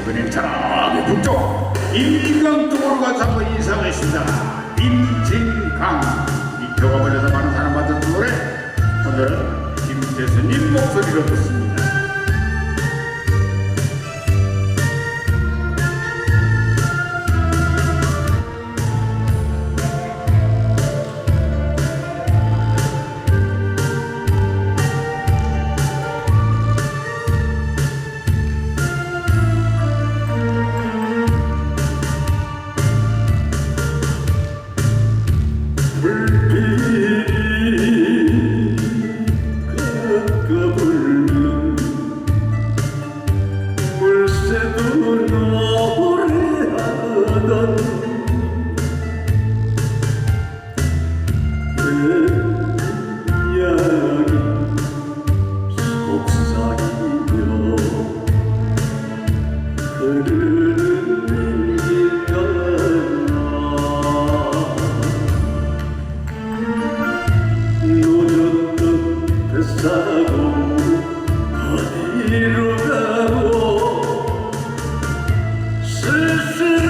이번엔 저기 북쪽. 임진강 쪽으로 가서 한번 신다 임진강. 이 표가 걸려서 많은 사람 받던 노래. 오늘은 김재수님 목소리로 듣습니다 어디로 가고 쓸쓸